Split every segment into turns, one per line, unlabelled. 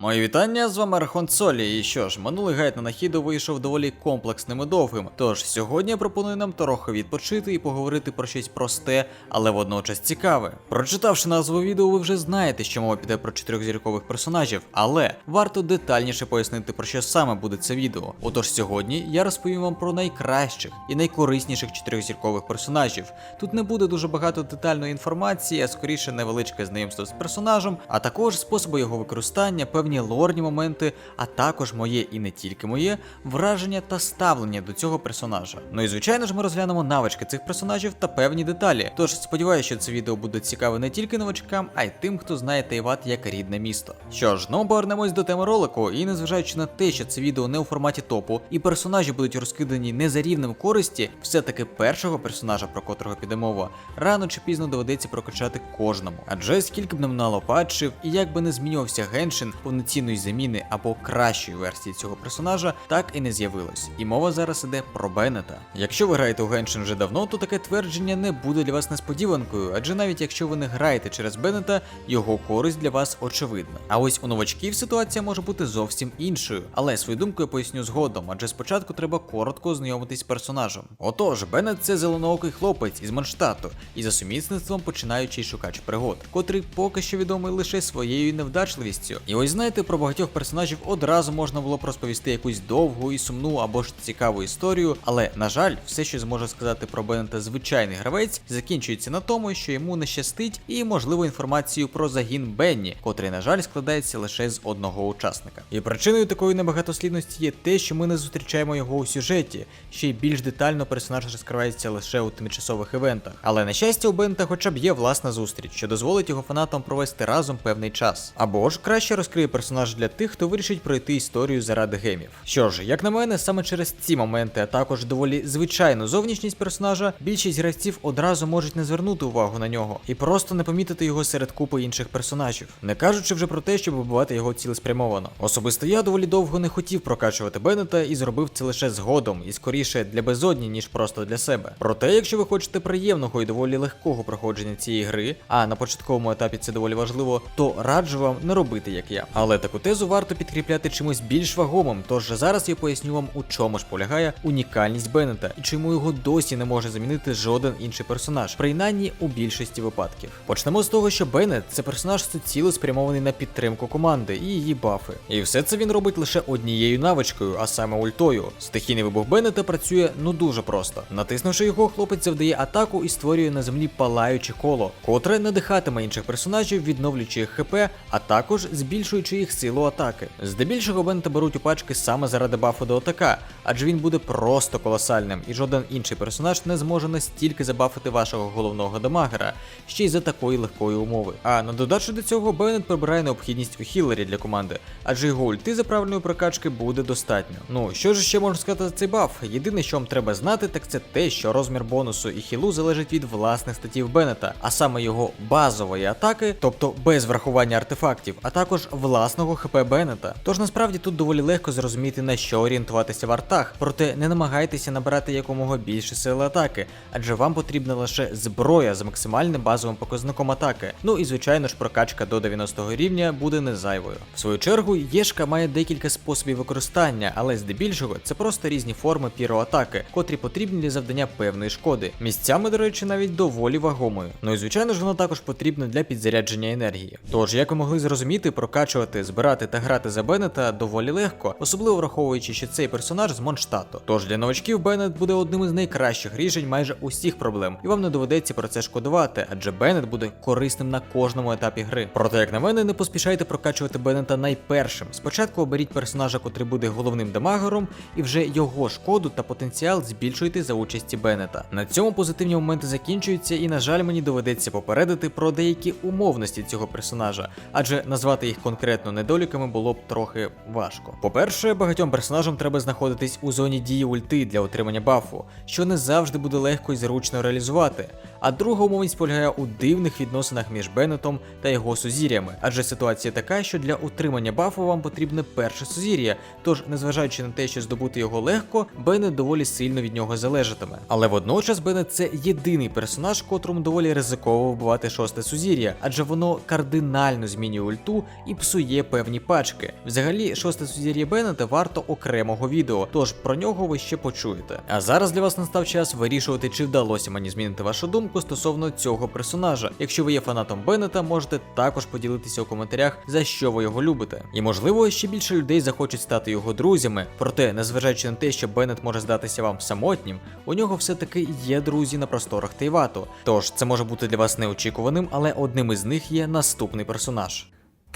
Мої вітання, з вами Архон Солі. І що ж, минулий гайд на нахіду вийшов доволі комплексним і довгим. Тож сьогодні я пропоную нам трохи відпочити і поговорити про щось просте, але водночас цікаве. Прочитавши назву відео, ви вже знаєте, що мова піде про чотирьохзіркових персонажів, але варто детальніше пояснити про що саме буде це відео. Отож, сьогодні я розповім вам про найкращих і найкорисніших чотирьохзіркових персонажів. Тут не буде дуже багато детальної інформації, а скоріше невеличке знайомство з персонажем, а також способи його використання, певні лорні моменти, а також моє і не тільки моє враження та ставлення до цього персонажа. Ну і звичайно ж ми розглянемо навички цих персонажів та певні деталі. Тож сподіваюся, що це відео буде цікаве не тільки новачкам, а й тим, хто знає Тайват як рідне місто. Що ж, ну повернемось до теми ролику, і незважаючи на те, що це відео не у форматі топу, і персонажі будуть розкидані не за рівнем користі, все-таки першого персонажа, про котрого піде мова, рано чи пізно доведеться прокачати кожному. Адже скільки б не минало патчів, і як би не змінювався геншин, повноцінної заміни або кращої версії цього персонажа, так і не з'явилось. І мова зараз іде про Беннета. Якщо ви граєте у геншин вже давно, то таке твердження не буде для вас несподіванкою, адже навіть якщо ви не граєте через Беннета, його користь для вас очевидна. А ось у новачків ситуація може бути зовсім іншою. Але свою думку я поясню згодом, адже спочатку треба коротко ознайомитись з персонажем. Отож, Беннет це зеленоокий хлопець із Манштату, і за сумісництвом починаючий шукач пригод, котрий поки що відомий лише своєю невдачливістю. І ось знаєте, про багатьох персонажів одразу можна було б розповісти якусь довгу і сумну або ж цікаву історію, але на жаль, все, що зможе сказати про Беннета звичайний гравець, закінчується на тому, що йому не щастить, і можливо інформацію про загін Бенні, котрий, на жаль, складається лише з одного учасника. І причиною такої небагатослідності є те, що ми не зустрічаємо його у сюжеті. Ще й більш детально персонаж розкривається лише у тимчасових івентах. Але на щастя, у Беннета хоча б є власна зустріч, що дозволить його фанатам провести разом певний час. Або ж краще розкриє персонаж для тих, хто вирішить пройти історію заради гемів. Що ж, як на мене, саме через ці моменти, а також доволі звичайну зовнішність персонажа, більшість гравців одразу можуть не звернути увагу на нього і просто не помітити його серед купи інших персонажів, не кажучи вже про те, щоб вибивати його цілеспрямовано. Особисто я доволі довго не хотів прокачувати Беннета і зробив це лише згодом, і скоріше для безодні, ніж просто для себе. Проте, якщо ви хочете приємного і доволі легкого проходження цієї гри, а на початковому етапі це доволі важливо, то раджу вам не робити як я. Але таку тезу варто підкріпляти чимось більш вагомим. Тож зараз я поясню вам, у чому ж полягає унікальність Беннета і чому його досі не може замінити жоден інший персонаж, принаймні у більшості випадків. Почнемо з того, що Беннет це персонаж суціло спрямований на підтримку команди і її бафи. І все це він робить лише однією навичкою, а саме ультою. Стихійний вибух Беннета працює ну дуже просто. Натиснувши його, хлопець завдає атаку і створює на землі палаюче коло, котре надихатиме інших персонажів, відновлюючи їх ХП, а також збільшуючи їх силу атаки. Здебільшого Беннета беруть у пачки саме заради бафу до АТК, адже він буде просто колосальним, і жоден інший персонаж не зможе настільки забафити вашого головного дамагера, ще й за такої легкої умови. А на додачу до цього Беннет прибирає необхідність у хілері для команди, адже його ульти за правильної прокачки буде достатньо. Ну що ж ще можна сказати за цей баф? Єдине, що вам треба знати, так це те, що розмір бонусу і хілу залежить від власних статів Беннета, а саме його базової атаки, тобто без врахування артефактів, а також власного ХП Беннета. Тож насправді тут доволі легко зрозуміти на що орієнтуватися в артах, проте не намагайтеся набирати якомога більше сили атаки, адже вам потрібна лише зброя з максимальним базовим показником атаки. Ну і звичайно ж прокачка до 90-го рівня буде не зайвою. В свою чергу, Єшка має декілька способів використання, але здебільшого це просто різні форми піроатаки, котрі потрібні для завдання певної шкоди. Місцями, до речі, навіть доволі вагомою. Ну і звичайно ж, воно також потрібно для підзарядження енергії. Тож, як ви могли зрозуміти, прокачувати, збирати та грати за Беннета доволі легко, особливо враховуючи, що цей персонаж з Монштату. Тож для новачків Беннет буде одним із найкращих рішень майже усіх проблем, і вам не доведеться про це шкодувати, адже Беннет буде корисним на кожному етапі гри. Проте, як на мене, не поспішайте прокачувати Беннета найпершим. Спочатку оберіть персонажа, котрий буде головним дамагером, і вже його шкоду та потенціал збільшуйте за участі Беннета. На цьому позитивні моменти закінчуються, і на жаль, мені доведеться попередити про деякі умовності цього персонажа, адже назвати їх конкретно недоліками було б трохи важко. По-перше, багатьом персонажам треба знаходитись у зоні дії ульти для отримання бафу, що не завжди буде легко і зручно реалізувати. А друга умовність полягає у дивних відносинах між Беннетом та його сузір'ями, адже ситуація така, що для утримання бафу вам потрібне перше сузір'я, тож, незважаючи на те, що здобути його легко, Беннет доволі сильно від нього залежатиме. Але водночас Беннет це єдиний персонаж, котрому доволі ризиково вбивати шосте сузір'я, адже воно кардинально змінює ульту і псує є певні пачки. Взагалі, шосте сузір'я Беннета варто окремого відео, тож про нього ви ще почуєте. А зараз для вас настав час вирішувати, чи вдалося мені змінити вашу думку стосовно цього персонажа. Якщо ви є фанатом Беннета, можете також поділитися у коментарях, за що ви його любите. І можливо, ще більше людей захочуть стати його друзями. Проте, незважаючи на те, що Беннет може здатися вам самотнім, у нього все-таки є друзі на просторах Тейвату. Тож це може бути для вас неочікуваним, але одним із них є наступний персонаж.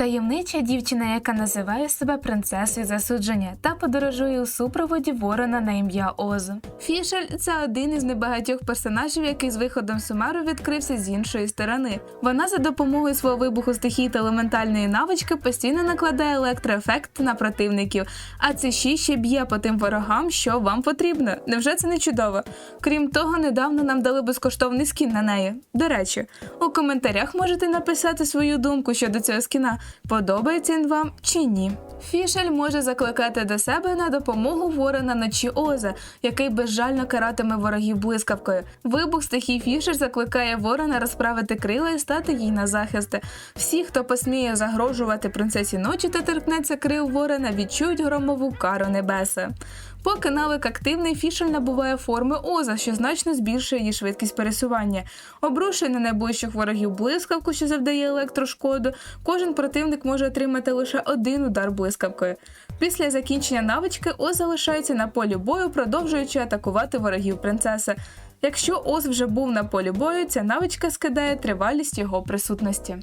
Таємнича дівчина, яка називає себе принцесою засудження та подорожує у супроводі ворона на ім'я Озу. Фішель це один із небагатьох персонажів, який з виходом Сумару відкрився з іншої сторони. Вона за допомогою свого вибуху стихії та елементальної навички постійно накладає електроефект на противників, а це ще ще б'є по тим ворогам, що вам потрібно. Невже це не чудово? Крім того, недавно нам дали безкоштовний скін на неї. До речі, у коментарях можете написати свою думку щодо цього скіна, подобається він вам чи ні. Фішель може закликати до себе на допомогу ворона ночі Оза, який безжально каратиме ворогів блискавкою. Вибух стихій Фішель закликає ворона розправити крила і стати їй на захист. Всі, хто посміє загрожувати принцесі ночі та торкнеться крил ворона, відчують громову кару небеса. Поки навик активний, фішель набуває форми Оза, що значно збільшує її швидкість пересування. Обрушує на найближчих ворогів блискавку, що завдає електрошкоду. Кожен противник може отримати лише один удар блискавкою. Після закінчення навички Оз залишається на полі бою, продовжуючи атакувати ворогів принцеси. Якщо ос вже був на полі бою, ця навичка скидає тривалість його присутності.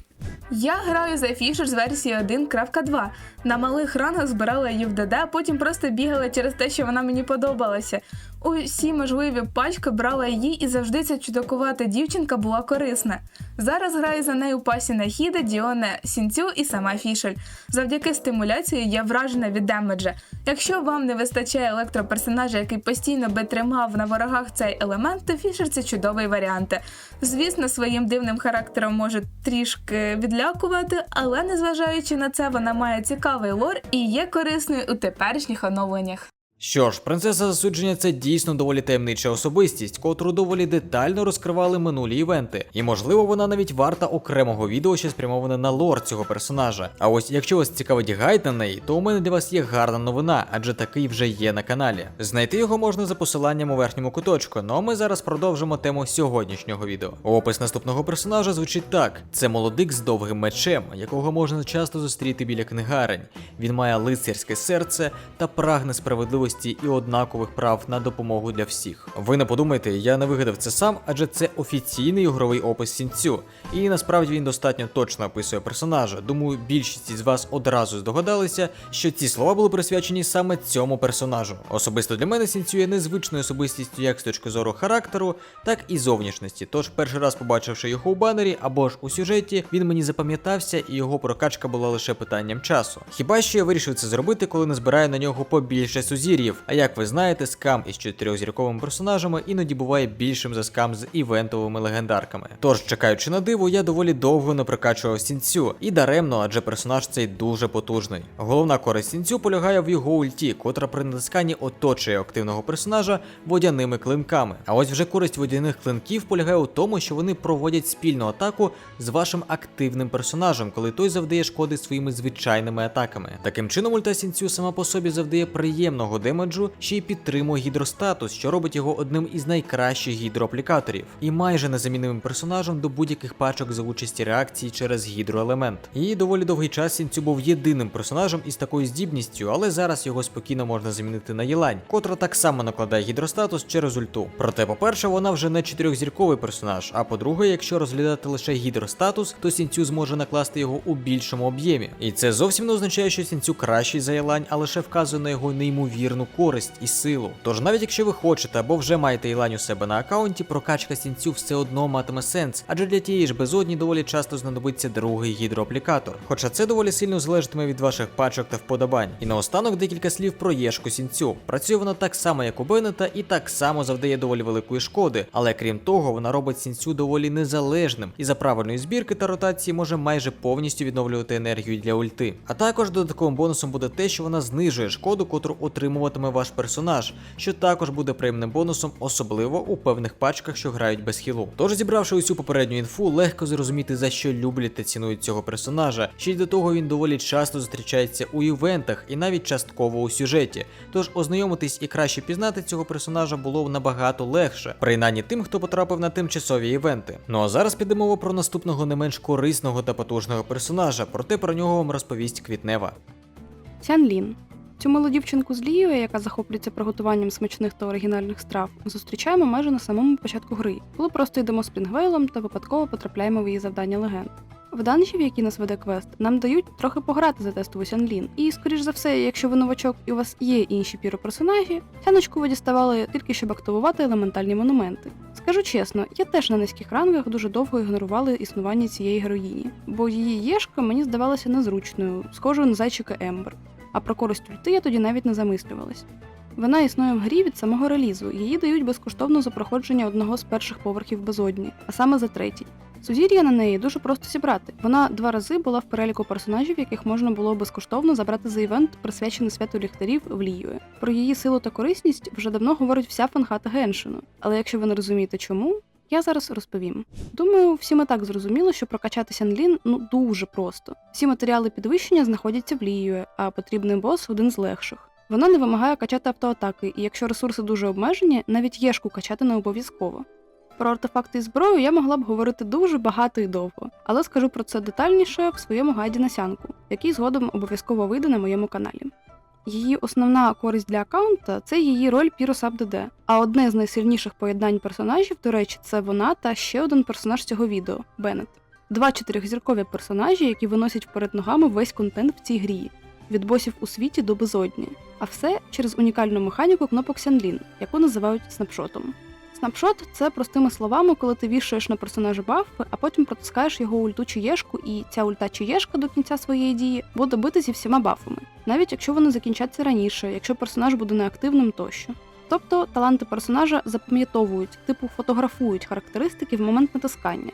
Я граю за фішер з версії 1.2. На малих рангах збирала її в ДД, а потім просто бігала через те, що вона мені подобалася. Усі можливі пачки брала її, і завжди ця чудакувата дівчинка була корисна. Зараз граю за нею пасі Нахіда, Діоне Сінцю і сама Фішель. Завдяки стимуляції я вражена від демеджа. Якщо вам не вистачає електроперсонажа, який постійно би тримав на ворогах цей елемент, то Фішер це чудовий варіант. Звісно, своїм дивним характером може трішки відлякувати, але незважаючи на це, вона має цікавий лор і є корисною у теперішніх оновленнях.
Що ж, принцеса засудження це дійсно доволі таємнича особистість, котру доволі детально розкривали минулі івенти, і можливо вона навіть варта окремого відео, що спрямоване на лор цього персонажа. А ось якщо вас цікавить гайд на неї, то у мене для вас є гарна новина, адже такий вже є на каналі. Знайти його можна за посиланням у верхньому куточку. Ну а ми зараз продовжимо тему сьогоднішнього відео. Опис наступного персонажа звучить так: це молодик з довгим мечем, якого можна часто зустріти біля книгарень. Він має лицарське серце та прагне справедливості і однакових прав на допомогу для всіх. Ви не подумайте, я не вигадав це сам, адже це офіційний ігровий опис сінцю. І насправді він достатньо точно описує персонажа. Думаю, більшість із вас одразу здогадалися, що ці слова були присвячені саме цьому персонажу. Особисто для мене сінцю є незвичною особистістю як з точки зору характеру, так і зовнішності. Тож перший раз побачивши його у банері або ж у сюжеті, він мені запам'ятався, і його прокачка була лише питанням часу. Хіба що я вирішив це зробити, коли не збираю на нього побільше сузір'їв. А як ви знаєте, скам із чотирьохзірковими персонажами іноді буває більшим за скам з івентовими легендарками. Тож, чекаючи на диво, я доволі довго не прокачував сінцю, і даремно, адже персонаж цей дуже потужний. Головна користь сінцю полягає в його ульті, котра при натисканні оточує активного персонажа водяними клинками. А ось вже користь водяних клинків полягає у тому, що вони проводять спільну атаку з вашим активним персонажем, коли той завдає шкоди своїми звичайними атаками. Таким чином, ульта сінцю сама по собі завдає приємного демеджу, ще й підтримує гідростатус, що робить його одним із найкращих гідроаплікаторів, і майже незамінним персонажем до будь-яких пачок за участі реакції через гідроелемент. І доволі довгий час Сінцю був єдиним персонажем із такою здібністю, але зараз його спокійно можна замінити на Єлань, котра так само накладає гідростатус через ульту. Проте, по-перше, вона вже не чотирьохзірковий персонаж. А по-друге, якщо розглядати лише гідростатус, то Сінцю зможе накласти його у більшому об'ємі. І це зовсім не означає, що Сінцю кращий за Єлань, а лише вказує на його неймовірну користь і силу. Тож навіть якщо ви хочете або вже маєте Єлань у себе на аккаунті, прокачка Сінцю все одно матиме сенс, адже для тієї ж безодні доволі часто знадобиться другий гідроаплікатор. Хоча це доволі сильно залежатиме від ваших пачок та вподобань. І наостанок декілька слів про Єшку Сінцю. Працює вона так само, як у Беннета, і так само завдає доволі великої шкоди, але крім того, вона робить Сінцю доволі незалежним і за правильної збірки та ротації може майже повністю відновлювати енергію для ульти. А також додатковим бонусом буде те, що вона знижує шкоду, котру отримуватиме ваш персонаж, що також буде приємним бонусом, особливо у певних пачках, що грають без хілу. Тож, зібравши усю попередню інфу, легко зрозуміти за що люблять та цінують цього персонажа. Ще й до того він доволі часто зустрічається у івентах і навіть частково у сюжеті. Тож ознайомитись і краще пізнати цього персонажа було набагато легше, принаймні тим, хто потрапив на тимчасові івенти. Ну а зараз піде мова про наступного не менш корисного та потужного персонажа, проте про нього вам розповість Квітнева.
Сян Лін. Цю милу дівчинку з Лією, яка захоплюється приготуванням смачних та оригінальних страв, зустрічаємо майже на самому початку гри, коли просто йдемо спрінгвейлом та випадково потрапляємо в її завдання легенд. В данжі, в які нас веде квест, нам дають трохи пограти за тестову Сянлін. І, скоріш за все, якщо ви новачок і у вас є інші піроперсонажі, сяночку ви діставали тільки щоб активувати елементальні монументи. Скажу чесно, я теж на низьких рангах дуже довго ігнорувала існування цієї героїні, бо її єшка мені здавалася незручною, схожою на зайчика Ембер. А про користь ульти я тоді навіть не замислювалась. Вона існує в грі від самого релізу, її дають безкоштовно за проходження одного з перших поверхів безодні, а саме за третій. Сузір'я на неї дуже просто зібрати. Вона два рази була в переліку персонажів, яких можна було безкоштовно забрати за івент, присвячений святу ліхтарів в Ліює. Про її силу та корисність вже давно говорить вся фанхата Геншину. Але якщо ви не розумієте чому, я зараз розповім. Думаю, всі ми так зрозуміли, що прокачати Сянлін ну дуже просто. Всі матеріали підвищення знаходяться в Ліює, а потрібний бос один з легших. Вона не вимагає качати автоатаки, і якщо ресурси дуже обмежені, навіть єшку качати не обов'язково. Про артефакти і зброю я могла б говорити дуже багато і довго, але скажу про це детальніше в своєму гайді на сянку, який згодом обов'язково вийде на моєму каналі. Її основна користь для аккаунта це її роль Пірус Абдеде. А одне з найсильніших поєднань персонажів, до речі, це вона та ще один персонаж цього відео Беннет. Два чотирьохзіркові персонажі, які виносять вперед ногами весь контент в цій грі від босів у світі до безодні. А все через унікальну механіку кнопок Сянлін, яку називають снапшотом. Снапшот це простими словами, коли ти вішаєш на персонажа бафи, а потім протискаєш його ульту чи єшку, і ця ульта чи єшка до кінця своєї дії буде бити зі всіма бафами, навіть якщо вони закінчаться раніше, якщо персонаж буде неактивним тощо. Тобто таланти персонажа запам'ятовують, типу фотографують характеристики в момент натискання,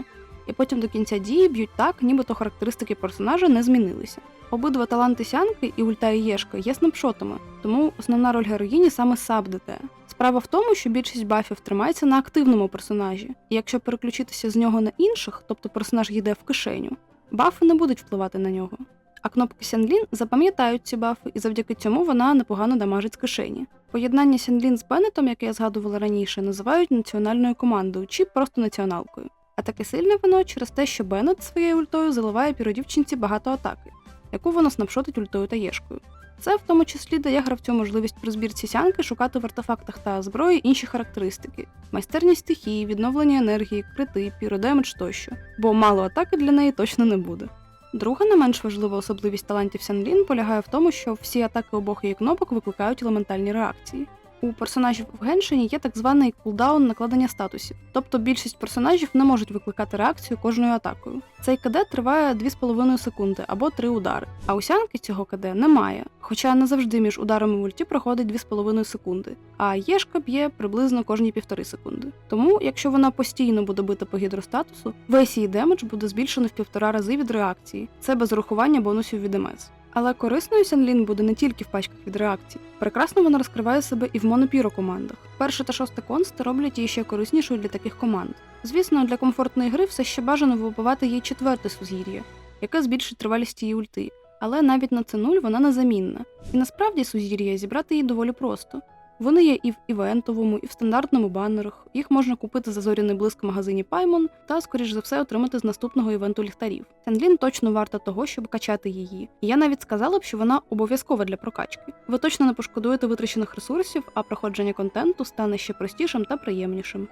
і потім до кінця дії б'ють так, нібито характеристики персонажа не змінилися. Обидва таланти сянки і ульта і єшка є снапшотами, тому основна роль героїні саме саб ДТ. Справа в тому, що більшість бафів тримається на активному персонажі, і якщо переключитися з нього на інших, тобто персонаж йде в кишеню, бафи не будуть впливати на нього. А кнопки Сянлін запам'ятають ці бафи, і завдяки цьому вона непогано дамажить з кишені. Поєднання Сянлін з Беннетом, яке я згадувала раніше, називають національною командою чи просто націоналкою. А таке сильне воно через те, що Беннет своєю ультою заливає піродівчинці багато атаки, яку вона снапшотить ультою та єшкою. Це в тому числі дає гравцю можливість при збірці сянки шукати в артефактах та зброї інші характеристики: майстерність стихії, відновлення енергії, крити, піродемедж тощо, бо мало атаки для неї точно не буде. Друга не менш важлива особливість талантів Сянлін полягає в тому, що всі атаки обох її кнопок викликають елементальні реакції. У персонажів в Геншині є так званий кулдаун накладення статусів, тобто більшість персонажів не можуть викликати реакцію кожною атакою. Цей КД триває 2,5 секунди або 3 удари, а у сянки цього КД немає, хоча не завжди між ударами в ульті проходить 2,5 секунди, а єшка б'є приблизно кожні півтори секунди. Тому, якщо вона постійно буде бити по гідростатусу, весь її демедж буде збільшено в півтора рази від реакції. Це без урахування бонусів від МС. Але корисною Сянлін буде не тільки в пачках від реакцій. Прекрасно вона розкриває себе і в монопіро командах. Перше та шосте консти роблять її ще кориснішою для таких команд. Звісно, для комфортної гри все ще бажано вибивати їй четверте сузір'я, яке збільшить тривалість її ульти. Але навіть на це нуль вона незамінна. І насправді сузір'я зібрати її доволі просто. Вони є і в івентовому, і в стандартному банерах. Їх можна купити за зоряний блиск в магазині Paimon та, скоріш за все, отримати з наступного івенту ліхтарів. Сенлін точно варта того, щоб качати її. Я навіть сказала б, що вона обов'язкова для прокачки. Ви точно не пошкодуєте витрачених ресурсів, а проходження контенту стане ще простішим та приємнішим.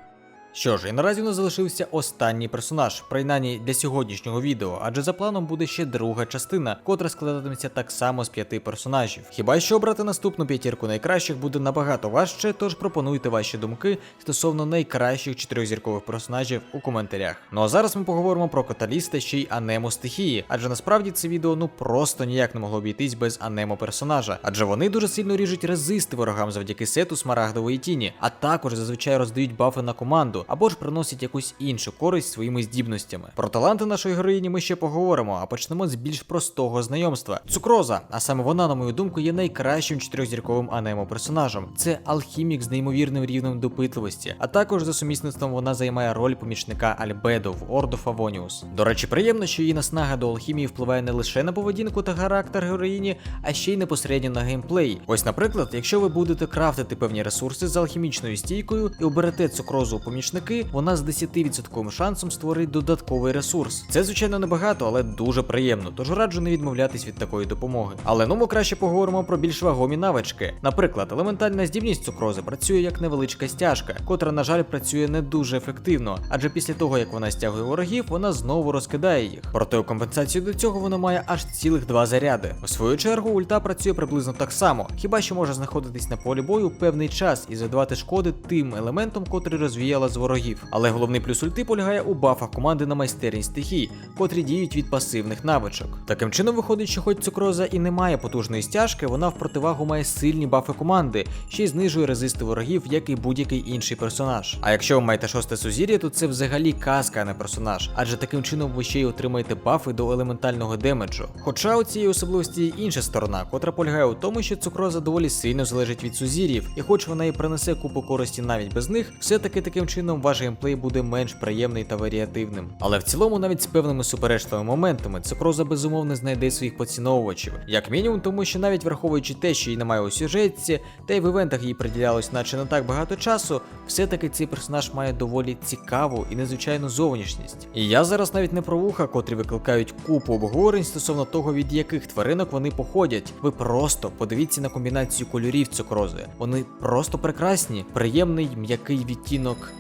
Що ж, і наразі у нас залишився останній персонаж, принаймні для сьогоднішнього відео, адже за планом буде ще друга частина, котра складатиметься так само з п'яти персонажів. Хіба що обрати наступну п'ятірку найкращих буде набагато важче, тож пропонуйте ваші думки стосовно найкращих чотирьохзіркових персонажів у коментарях. Ну а зараз ми поговоримо про каталіста ще й анему стихії, адже насправді це відео ну просто ніяк не могло обійтись без анемо персонажа, адже вони дуже сильно ріжуть резисти ворогам завдяки сету смарагдової тіні, а також зазвичай роздають бафи на команду. Команду, або ж приносить якусь іншу користь своїми здібностями. Про таланти нашої героїні ми ще поговоримо, а почнемо з більш простого знайомства. Цукроза, а саме вона, на мою думку, є найкращим чотирьохзірковим анемо персонажем. Це алхімік з неймовірним рівнем допитливості, а також за сумісництвом вона займає роль помічника Альбедо в Ордо Фавоніус. До речі, приємно, що її наснага до алхімії впливає не лише на поведінку та характер героїні, а ще й непосередньо на геймплей. Ось, наприклад, якщо ви будете крафтити певні ресурси з алхімічною стійкою і оберете цукрозу у помічники, вона з 10% шансом створить додатковий ресурс. Це, звичайно, небагато, але дуже приємно, тож раджу не відмовлятись від такої допомоги. Але ну ми краще поговоримо про більш вагомі навички. Наприклад, елементальна здібність цукрози працює як невеличка стяжка, котра, на жаль, працює не дуже ефективно, адже після того, як вона стягує ворогів, вона знову розкидає їх. Проте у компенсацію до цього вона має аж цілих два заряди. У свою чергу, ульта працює приблизно так само, хіба що може знаходитись на полі бою певний час і завдавати шкоди тим елементом, котрий розвіяла з ворогів. Але головний плюс ульти полягає у бафах команди на майстерність стихій, котрі діють від пасивних навичок. Таким чином виходить, що хоч цукроза і не має потужної стяжки, вона в противагу має сильні бафи команди, ще й знижує резисти ворогів, як і будь-який інший персонаж. А якщо ви маєте шосте сузір'я, то це взагалі казка, а не персонаж, адже таким чином ви ще й отримаєте бафи до елементального демеджу. Хоча у цієї особливості є інша сторона, котра полягає у тому, що цукроза доволі сильно залежить від сузір'їв, і хоч вона і принесе купу користі навіть без них, все-таки таким чином ваш геймплей буде менш приємний та варіативним. Але в цілому, навіть з певними суперечливими моментами, цукроза безумовно знайде своїх поціновувачів, як мінімум, тому що навіть враховуючи те, що її немає у сюжетці, та й в івентах їй приділялось наче не так багато часу, все-таки цей персонаж має доволі цікаву і незвичайну зовнішність. І я зараз навіть не про вуха, котрі викликають купу обговорень стосовно того, від яких тваринок вони походять. Ви просто подивіться на комбінацію кольорів цукрози. Вони просто прекрасні, приємний м'який відтінок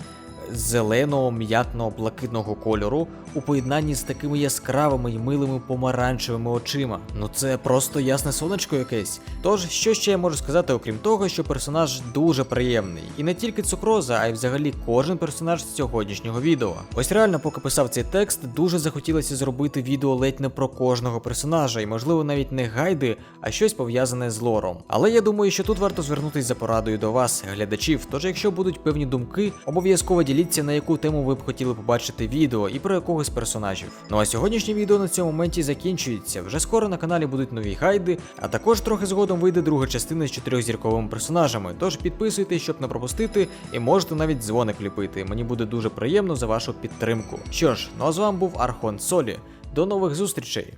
зеленого м'ятного блакитного кольору у поєднанні з такими яскравими й милими помаранчевими очима. Ну це просто ясне сонечко якесь. Тож, що ще я можу сказати, окрім того, що персонаж дуже приємний. І не тільки цукроза, а й взагалі кожен персонаж з сьогоднішнього відео. Ось реально, поки писав цей текст, дуже захотілося зробити відео ледь не про кожного персонажа, і можливо навіть не гайди, а щось пов'язане з лором. Але я думаю, що тут варто звернутися за порадою до вас, глядачів. Тож, якщо будуть певні думки, обов'язково діліться на яку тему ви б хотіли побачити відео і про якогось персонажів. Ну а сьогоднішнє відео на цьому моменті закінчується. Вже скоро на каналі будуть нові гайди, а також трохи згодом вийде друга частина з чотирьохзірковими персонажами. Тож підписуйтесь, щоб не пропустити, і можете навіть дзвоник ліпити. Мені буде дуже приємно за вашу підтримку. Що ж, ну а з вами був Архон Солі. До нових зустрічей!